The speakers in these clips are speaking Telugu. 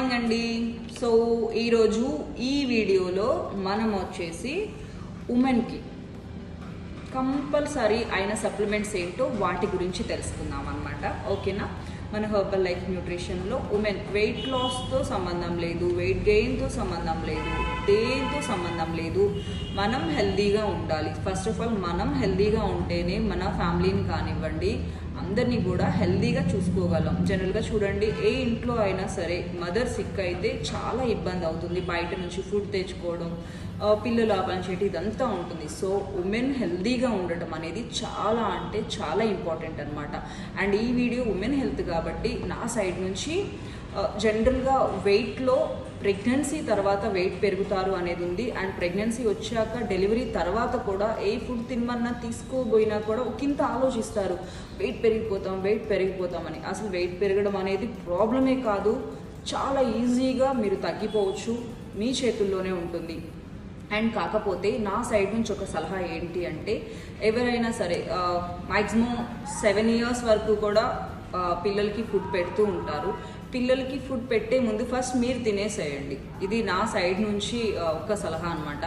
మార్నింగ్ అండి సో ఈరోజు ఈ వీడియోలో మనం వచ్చేసి ఉమెన్కి కంపల్సరీ అయిన సప్లిమెంట్స్ ఏంటో వాటి గురించి తెలుసుకుందాం అనమాట ఓకేనా? మన హర్బల్ లైఫ్ న్యూట్రిషన్లో ఉమెన్ వెయిట్ లాస్తో సంబంధం లేదు వెయిట్ గెయిన్తో సంబంధం లేదు. దేంతో సంబంధం లేదు. మనం హెల్దీగా ఉండాలి. ఫస్ట్ ఆఫ్ ఆల్ మనం హెల్దీగా ఉంటేనే మన ఫ్యామిలీని కానివ్వండి అందరినీ కూడా హెల్దీగా చూసుకోగలం. జనరల్గా చూడండి ఏ ఇంట్లో అయినా సరే మదర్ సిక్ అయితే చాలా ఇబ్బంది అవుతుంది. బయట నుంచి ఫుడ్ తెచ్చుకోవడం పిల్లలు ఆ ఇదంతా ఉంటుంది. సో ఉమెన్ హెల్దీగా ఉండటం అనేది చాలా అంటే చాలా ఇంపార్టెంట్ అనమాట అండ్ ఈ వీడియో ఉమెన్ హెల్త్ కాబట్టి నా సైడ్ నుంచి జనరల్గా వెయిట్లో ప్రెగ్నెన్సీ తర్వాత వెయిట్ పెరుగుతారు అనేది ఉంది. అండ్ ప్రెగ్నెన్సీ వచ్చాక డెలివరీ తర్వాత కూడా ఏ ఫుడ్ తినమన్నా తీసుకోబోయినా కూడా ఒకంత ఆలోచిస్తారు. వెయిట్ పెరిగిపోతాం వెయిట్ పెరిగిపోతామని అసలు వెయిట్ పెరగడం అనేది ప్రాబ్లమే కాదు. చాలా ఈజీగా మీరు తగ్గిపోవచ్చు. మీ చేతుల్లోనే ఉంటుంది. అండ్ కాకపోతే నా సైడ్ నుంచి ఒక సలహా ఏంటి అంటే ఎవరైనా సరే మ్యాక్సిమం సెవెన్ ఇయర్స్ వరకు కూడా పిల్లలకి ఫుడ్ పెడుతూ ఉంటారు. పిల్లలకి ఫుడ్ పెట్టే ముందు ఫస్ట్ మీరు తినేసేయండి. ఇది నా సైడ్ నుంచి ఒక సలహా అనమాట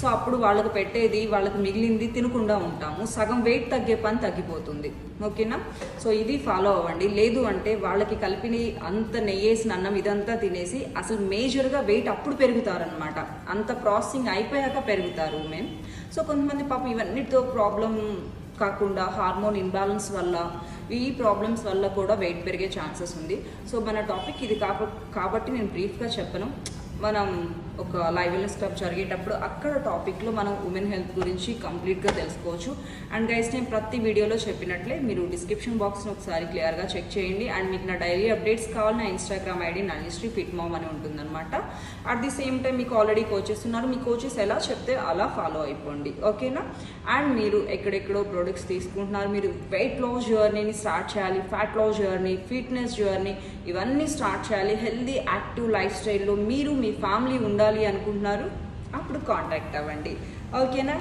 సో అప్పుడు వాళ్ళకి పెట్టేది వాళ్ళకి మిగిలింది తినకుండా ఉంటాము. సగం వెయిట్ తగ్గే పని తగ్గిపోతుంది. ఓకేనా? సో ఇది ఫాలో అవ్వండి. లేదు అంటే వాళ్ళకి కలిపిని అంత నెయ్యేసిన అన్నం ఇదంతా తినేసి అసలు మేజర్గా వెయిట్ అప్పుడు పెరుగుతారనమాట అంత ప్రాసెసింగ్ అయిపోయాక పెరుగుతారు మేము సో కొంతమంది పాపం ఇవన్నిటితో ప్రాబ్లం కాకుండా హార్మోన్ ఇంబ్యాలెన్స్ వల్ల ఈ ప్రాబ్లమ్స్ వల్ల కూడా వెయిట్ పెరిగే ఛాన్సెస్ ఉంది. సో మన టాపిక్ ఇది కాబట్టి నేను బ్రీఫ్గా చెప్పను. మనం ఒక లైవ్ వెల్నెస్ జరిగేటప్పుడు అక్కడ టాపిక్లో మనం ఉమెన్ హెల్త్ గురించి కంప్లీట్గా తెలుసుకోవచ్చు. అండ్ గైస్ నేను ప్రతి వీడియోలో చెప్పినట్లే మీరు డిస్క్రిప్షన్ బాక్స్ని ఒకసారి క్లియర్గా చెక్ చేయండి. అండ్ మీకు నా డైలీ అప్డేట్స్ కావాలి నా Instagram ID Nalishree fit mom అని ఉంటుందన్నమాట. అట్ ది సేమ్ టైం మీకు ఆల్రెడీ కోచెస్ ఉన్నారు. మీ కోచెస్ ఎలా చెప్తే అలా ఫాలో అయిపోండి. ఓకేనా అండ్ మీరు ఎక్కడెక్కడో ప్రొడక్ట్స్ తీసుకుంటున్నారు. మీరు వెయిట్ లాస్ జర్నీని స్టార్ట్ చేయాలి fat loss journey fitness journey ఇవన్నీ స్టార్ట్ చేయాలి. హెల్దీ యాక్టివ్ లైఫ్ స్టైల్లో మీరు మీ ఫ్యామిలీ ఉండాలి. అనుకుంటున్నారు? అప్పుడు కాంటాక్ట్ అవ్వండి. ఓకేనా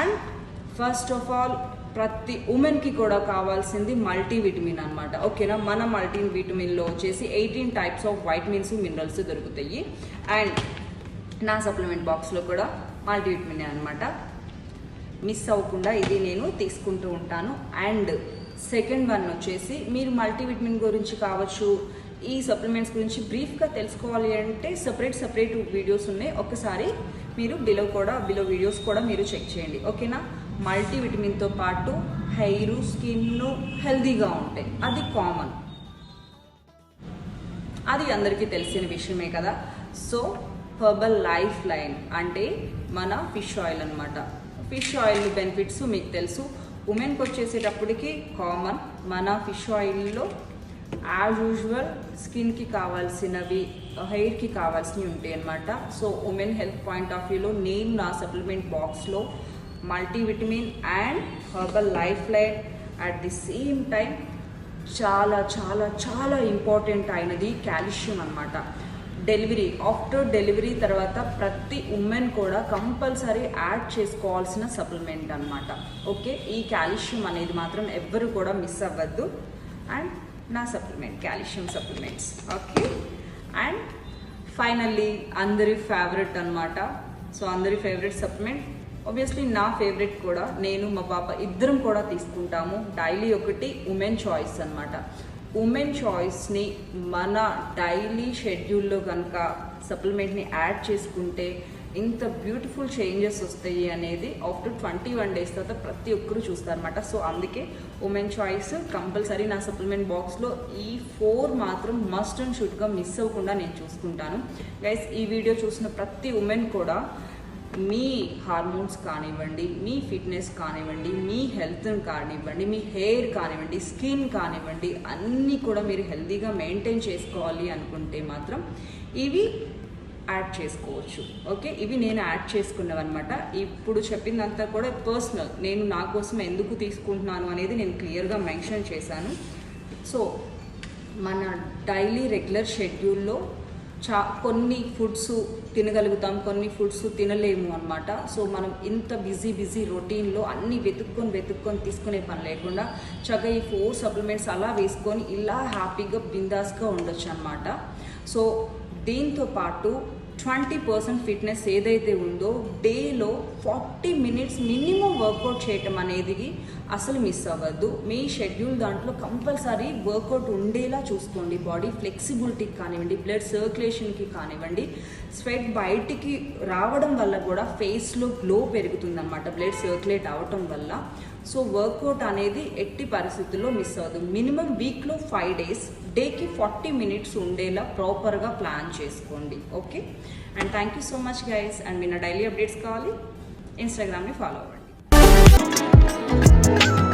అండ్ ఫస్ట్ ఆఫ్ ఆల్ ప్రతి ఉమెన్కి కూడా కావాల్సింది మల్టీవిటమిన్ అనమాట ఓకేనా మన మల్టీ విటమిన్లో వచ్చేసి eighteen types of vitamins minerals దొరుకుతాయి. అండ్ నా సప్లిమెంట్ బాక్స్లో కూడా మల్టీవిటమిన్ అనమాట మిస్ అవ్వకుండా ఇది నేను తీసుకుంటూ ఉంటాను. అండ్ సెకండ్ వన్ వచ్చేసి మీరు మల్టీవిటమిన్ గురించి కావచ్చు ఈ సప్లిమెంట్స్ గురించి బ్రీఫ్గా తెలుసుకోవాలి అంటే సపరేట్ సపరేట్ వీడియోస్ ఉన్నాయి. ఒకసారి మీరు బిలో కూడా బిలో వీడియోస్ కూడా మీరు చెక్ చేయండి. ఓకేనా మల్టీవిటమిన్తో పాటు హెయిర్ స్కిన్ హెల్దీగా ఉంటాయి. అది కామన్ అది అందరికీ తెలిసిన విషయమే కదా? సో హర్బల్ లైఫ్ లైన్ అంటే మన ఫిష్ ఆయిల్ అనమాట ఫిష్ ఆయిల్ బెనిఫిట్స్ మీకు తెలుసు. ఉమెన్కి వచ్చేసేటప్పటికి కామన్ మన ఫిష్ ఆయిల్లో యాజ్ యూజువల్ స్కిన్కి కావాల్సినవి హెయిర్కి కావాల్సినవి ఉంటాయి అన్నమాట. So women health point of వ్యూలో నేను నా సప్లిమెంట్ బాక్స్లో multivitamin and Herbalife line at the same time చాలా చాలా చాలా ఇంపార్టెంట్ అయినది కాల్షియం అనమాట డెలివరీ ఆఫ్టర్ డెలివరీ తర్వాత ప్రతి ఉమెన్ కూడా కంపల్సరీ యాడ్ చేసుకోవాల్సిన సప్లిమెంట్ అనమాట ఓకే ఈ కాల్షియం అనేది మాత్రం ఎవ్వరు కూడా మిస్ అవ్వద్దు. అండ్ నా supplement calcium supplements okay and finally అందరి ఫేవరెట్ అనమాట సో అందరి ఫేవరెట్ సప్లిమెంట్ ఆబ్వియస్లీ నా ఫేవరెట్ కూడా నేను మా పాప ఇద్దరం కూడా తీసుకుంటాము. డైలీ ఒకటి ఉమెన్ చాయిస్ అనమాట ఉమెన్ చాయిస్ని మన డైలీ షెడ్యూల్లో కనుక సప్లిమెంట్ని యాడ్ చేసుకుంటే ఇంత బ్యూటిఫుల్ చేంజెస్ వస్తాయి అనేది ఆఫ్టర్ ట్వంటీ వన్ డేస్ తర్వాత ప్రతి ఒక్కరు చూస్తారనమాట సో అందుకే ఉమెన్ చాయిస్ కంపల్సరీ నా సప్లిమెంట్ బాక్స్లో ఈ ఫోర్ మాత్రం మస్ట్ అండ్ షుడ్గా మిస్ అవ్వకుండా నేను చూసుకుంటాను. గైస్ ఈ వీడియో చూసిన ప్రతి ఉమెన్ కూడా మీ హార్మోన్స్ కానివ్వండి మీ ఫిట్నెస్ కానివ్వండి మీ హెల్త్ కానివ్వండి మీ హెయిర్ కానివ్వండి స్కిన్ కానివ్వండి అన్నీ కూడా మీరు హెల్తీగా మెయింటైన్ చేసుకోవాలి అనుకుంటే మాత్రం ఇవి యాడ్ చేసుకోవచ్చు. ఓకే? ఇవి నేను యాడ్ చేసుకున్నవన్నమాట. ఇప్పుడు చెప్పిందంతా కూడా పర్సనల్. నేను నా కోసం ఎందుకు తీసుకుంటున్నాను అనేది నేను క్లియర్గా మెన్షన్ చేశాను. సో మన డైలీ రెగ్యులర్ షెడ్యూల్లో చా కొన్ని ఫుడ్స్ తినగలుగుతాం కొన్ని ఫుడ్స్ తినలేము అనమాట సో మనం ఇంత బిజీ బిజీ రొటీన్లో అన్నీ వెతుక్కొని వెతుక్కొని తీసుకునే పని లేకుండా చక్కగా ఈ ఫోర్ సప్లిమెంట్స్ అలా వేసుకొని ఇలా హ్యాపీగా బిందాస్గా ఉండొచ్చు అనమాట సో దీంతో పాటు ట్వంటీ పర్సెంట్ ఫిట్నెస్ ఏదైతే ఉందో డేలో ఫార్టీ మినిట్స్ మినిమం వర్కౌట్ చేయటం అనేది అసలు మిస్ అవ్వద్దు. మీ షెడ్యూల్ దాంట్లో కంపల్సరీ వర్కౌట్ ఉండేలా చూసుకోండి. బాడీ ఫ్లెక్సిబిలిటీకి కానివ్వండి బ్లడ్ సర్క్యులేషన్కి కానివ్వండి. స్వెట్ బయటికి రావడం వల్ల కూడా ఫేస్లో గ్లో పెరుగుతుందన్నమాట. బ్లడ్ సర్క్యులేట్ అవటం వల్ల. సో వర్కౌట్ అనేది ఎట్టి పరిస్థితుల్లో మిస్ అవ్వదు. మినిమం వీక్లో ఫైవ్ డేస్ డేకి ఫార్టీ మినిట్స్ ఉండేలా ప్రాపర్గా ప్లాన్ చేసుకోండి. Okay and thank you so much guys and మీ నా డైలీ అప్డేట్స్ కావాలి. ఇన్స్టాగ్రామ్ని ఫాలో అవ్వండి. thank you.